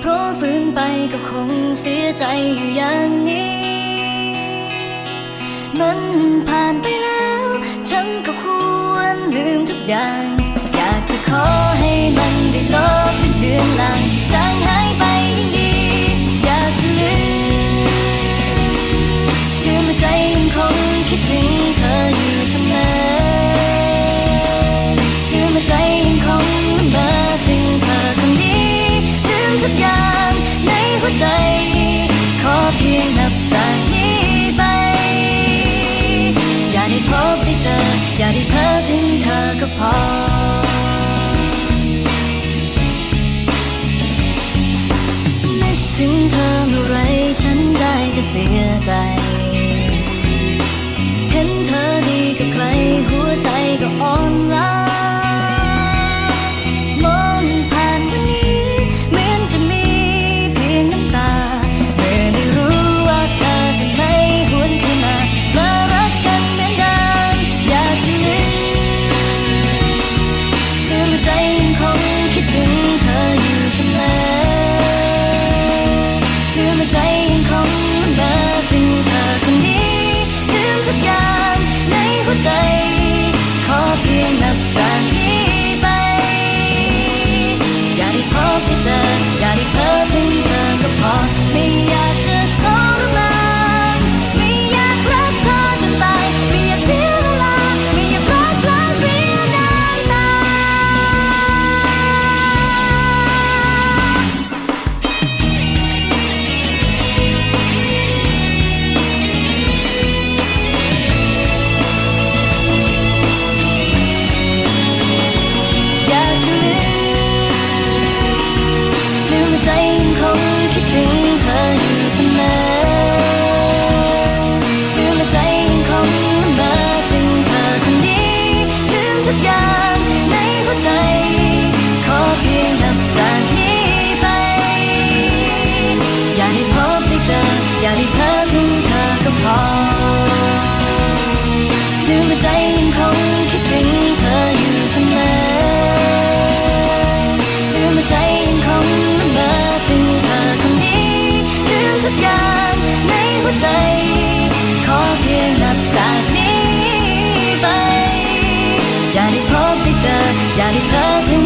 เพราะฟื้นไปก็คงเสียใจอยู่อย่างนี้ มันผ่านไปแล้ว ฉันก็ควรลืมทุกอย่าง อยากจะขอให้ เสียใจ ขอเพียงนับจาก ให้เธอทุ่มเธอก็พอลืมใจยังคงคิดถึงเธออยู่เสมอลืมใจยังคงละมอถึงเธอคนนี้ลืมทุกอย่างในหัวใจ ขอเพียงนับจากนี้ไป อย่าได้พบได้เจอ อย่าได้เพ้อถึง